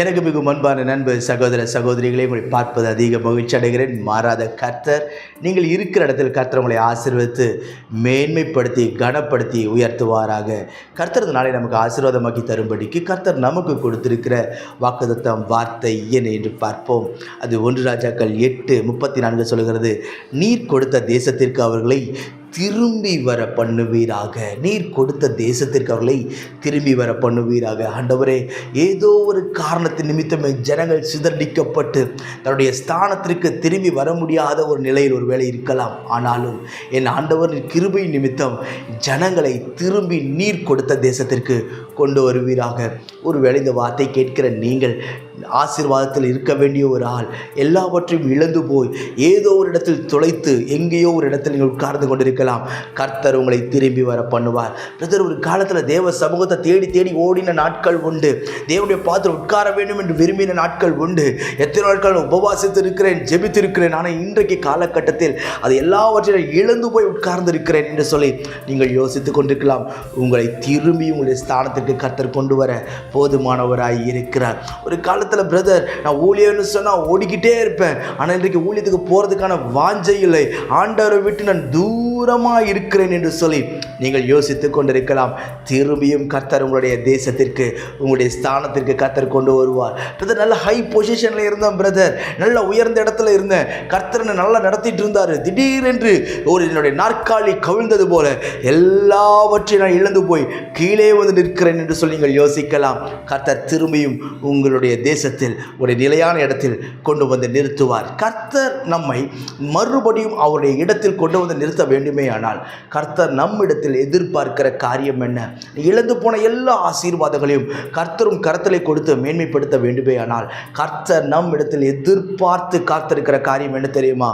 எனக்கு மிகவும் அன்பான நண்பு சகோதர சகோதரிகளை உங்களை பார்ப்பது அதிக மகிழ்ச்சி அடைகிறேன். மாறாத கர்த்தர் நீங்கள் இருக்கிற இடத்தில் கர்த்தர் உங்களை ஆசீர்வதித்து மேன்மைப்படுத்தி கனப்படுத்தி உயர்த்துவாராக. கர்த்தர் நாளை நமக்கு ஆசீர்வாதமாக்கி தரும்படிக்கு கர்த்தர் நமக்கு கொடுத்திருக்கிற வாக்குதத்தம் வார்த்தை என்ன என்று பார்ப்போம். அது ஒன்று ராஜாக்கள் எட்டு முப்பத்தி நான்கு சொல்கிறது நீர் கொடுத்த தேசத்திற்கு அவர்களை திரும்பி வர பண்ணுவீராக. நீர் கொடுத்த தேசத்திற்கு அவர்களை திரும்பி வர பண்ணுவீராக. ஆண்டவரே ஏதோ ஒரு காரணத்தின் நிமித்தமே ஜனங்கள் சிதறடிக்கப்பட்டு தன்னுடைய ஸ்தானத்திற்கு திரும்பி வர முடியாத ஒரு நிலையில் ஒரு வேலை இருக்கலாம். ஆனாலும் என் ஆண்டவர் கிருபை நிமித்தம் ஜனங்களை திரும்பி நீர் கொடுத்த தேசத்திற்கு கொண்டு வருவீராக. ஒருவேளை இந்த வார்த்தை கேட்கிற நீங்கள் ஆசீர்வாதத்தில் இருக்க வேண்டிய ஒரு ஆள். எல்லாவற்றையும் இழந்து போய் ஏதோ ஒரு இடத்தில் தொலைத்து எங்கேயோ ஒரு இடத்தில் நீங்கள் உட்கார்ந்து கொண்டிருக்கலாம். கர்த்தர் உங்களை திரும்பி வர பண்ணுவார். பிரதர் ஒரு காலத்தில் தேவ சமூகத்தை தேடி தேடி ஓடின நாட்கள் உண்டு. தேவனுடைய பாத்திரம் உட்கார வேண்டும் என்று விரும்பின நாட்கள் உண்டு. எத்தனை நாட்கள் உபவாசித்து இருக்கிறேன் ஜெபித்து இருக்கிறேன் ஆனால் இன்றைக்கு காலகட்டத்தில் அது எல்லாவற்றையும் இழந்து போய் உட்கார்ந்து இருக்கிறேன் என்று சொல்லி நீங்கள் யோசித்து கொண்டிருக்கலாம். உங்களை திரும்பி உங்களுடைய ஸ்தானத்திற்கு கர்த்தர் கொண்டு வர போதுமானவராய் இருக்கிறார். ஒரு காலத்தில் பிரதர் நான் ஊழியர்னு சொன்னால் ஓடிக்கிட்டே இருப்பேன். ஆனால் இன்றைக்கு ஊழியத்துக்கு போகிறதுக்கான வாஞ்சை இல்லை. ஆண்டவரை விட்டு நான் தூரமாக இருக்கிறேன் என்று சொல்லி நீங்கள் யோசித்து கொண்டிருக்கலாம். திரும்பியும் கர்த்தர் உங்களுடைய தேசத்திற்கு உங்களுடைய ஸ்தானத்திற்கு கர்த்தர் கொண்டு வருவார். பிரதர் நல்ல ஹை பொசிஷனில் இருந்தேன் பிரதர் நல்ல உயர்ந்த இடத்துல இருந்தேன். கர்த்தர் நல்லா நடத்திட்டு இருந்தார். திடீரென்று ஒரு என்னுடைய நாற்காலி கவிழ்ந்தது போல எல்லாவற்றையும் நான் இழந்து போய் கீழே வந்து நிற்கிறேன் என்று சொல்லி நீங்கள் யோசிக்கலாம். கர்த்தர் திரும்பியும் உங்களுடைய தேசத்தில் ஒரு நிலையான இடத்தில் கொண்டு வந்து நிறுத்துவார். கர்த்தர் நம்மை மறுபடியும் அவருடைய இடத்தில் கொண்டு வந்து நிறுத்த வேண்டுமே ஆனால் கர்த்தர் நம்மிடத்தில் எதிர்பார்க்கிற காரியம் என்ன? இழந்து போன எல்லா ஆசீர்வாதங்களையும் கர்த்தரும் கரத்தலை கொடுத்து மேன்மைப்படுத்த வேண்டுமே ஆனால் கர்த்தர் நம்மிடத்தில் எதிர்பார்த்து காத்திருக்கிற காரியம் என்ன தெரியுமா?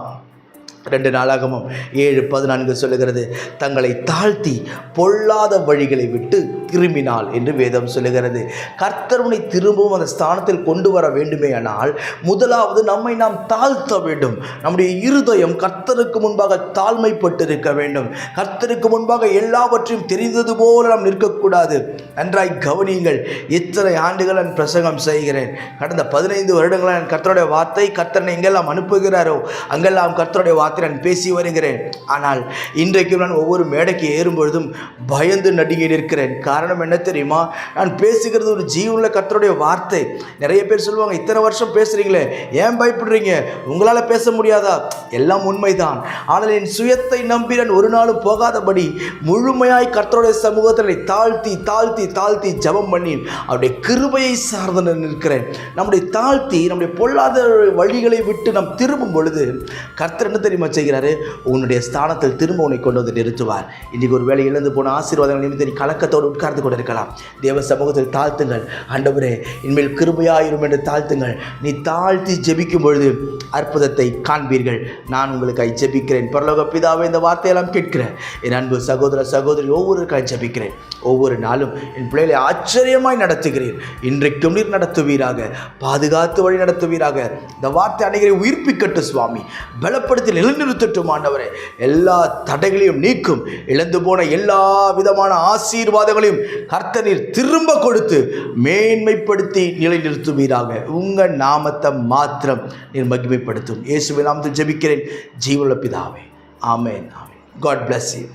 ரெண்டு நாளாகமும் ஏழு பதினான்கு சொல்லுகிறது. தங்களை தாழ்த்தி பொல்லாத வழிகளை விட்டு திரும்பினாள் என்று வேதம் சொல்லுகிறது. கர்த்தருனை திரும்பவும் அந்த ஸ்தானத்தில் கொண்டு வர வேண்டுமே ஆனால் முதலாவது நம்மை நாம் தாழ்த்த வேண்டும். நம்முடைய இருதயம் கர்த்தருக்கு முன்பாக தாழ்மைப்பட்டிருக்க வேண்டும். கர்த்தருக்கு முன்பாக எல்லாவற்றையும் தெரிந்தது போல நாம் நிற்கக்கூடாது. நன்றாய் கவனியுங்கள். இத்தனை ஆண்டுகள் நான் பிரசங்கம் செய்கிறேன். கடந்த பதினைந்து வருடங்களாக நான் கர்த்தருடைய வார்த்தை கர்த்தனை எங்கெல்லாம் அனுப்புகிறாரோ அங்கெல்லாம் கர்த்தருடைய வார்த்தை நான் பேசி வருகிறேன். ஆனால் இன்றைக்கு நான் ஒவ்வொரு மேடைக்கு ஏறும் பொழுதும் பயந்து நடுங்கி நிற்கிறேன். காரணம் என்ன தெரியுமா? நான் பேசுகிறது ஒரு ஜீவனில் கர்த்தருடைய வார்த்தை. நிறைய பேர் சொல்லுவாங்க இத்தனை வருஷம் பேசுகிறீங்களே ஏன் பயப்படுறீங்க? உங்களால் பேச முடியாதா? எல்லாம் உண்மைதான். ஆனால் என் சுயத்தை நம்பி நான் ஒரு நாளும் போகாதபடி முழுமையாய் கர்த்தருடைய சமூகத்தில் தாழ்த்தி தாழ்த்தி தாழ்த்தி ஜெபம் பண்ணி அவருடைய கிருபையை சார்ந்து நிற்கிறேன். நம்முடைய தாழ்த்தி நம்முடைய பொல்லாத வழிகளை விட்டு நாம் திரும்பும் பொழுது கர்த்தர் என்ன தெரியுமா? செய்கிறாரு. உன்னுடைய ஸ்தானத்தில் திரும்ப உன்னை கொண்டு வந்து நிறுத்துவார். இன்றைக்கு ஒரு வேலை இழந்து போன ஆசீர்வாதங்கள் நிமித்த நீ கலக்கத்தோடு உட்கார்ந்து கொண்டிருக்கலாம். தேவ சமூகத்தில் தாழ்த்துங்கள். ஆண்டவரே இனிமேல் கிருபையாயிரும் என்று தாழ்த்துங்கள். நீ தாழ்த்தி ஜெபிக்கும் பொழுது அற்புதத்தை காண்பீர்கள். நான் உங்களுக்காய் ஜெபிக்கிறேன். பரலோக பிதாவை இந்த வார்த்தையெல்லாம் கேட்கிறேன் என் அன்பு சகோதர சகோதரி ஒவ்வொருக்காக ஜெபிக்கிறேன். ஒவ்வொரு நாளும் என் பிள்ளைகளை ஆச்சரியமாய் நடத்துகிறேன் இன்றைக்கும் நீர் நடத்துவீராக. பாதுகாத்து வழி நடத்துவீராக. இந்த வார்த்தை அனைவரை உயிர்ப்பிக்கட்டு சுவாமி. பலப்படுத்தி நிலைநிறுத்தட்டும் ஆண்டவரே எல்லா தடைகளையும் நீக்கும். இழந்து போன எல்லா விதமான ஆசீர்வாதங்களையும் கர்த்தனில் திரும்ப கொடுத்து மேன்மைப்படுத்தி நிலைநிறுத்துவீராக. உங்கள் நாமத்தை மாத்திரம் நீர் மகிமைப்படுத்தும். இயேசுவை நாமத்தில் ஜெபிக்கிறேன். ஜீவனுள்ள பிதாவே. Amen amen. God bless you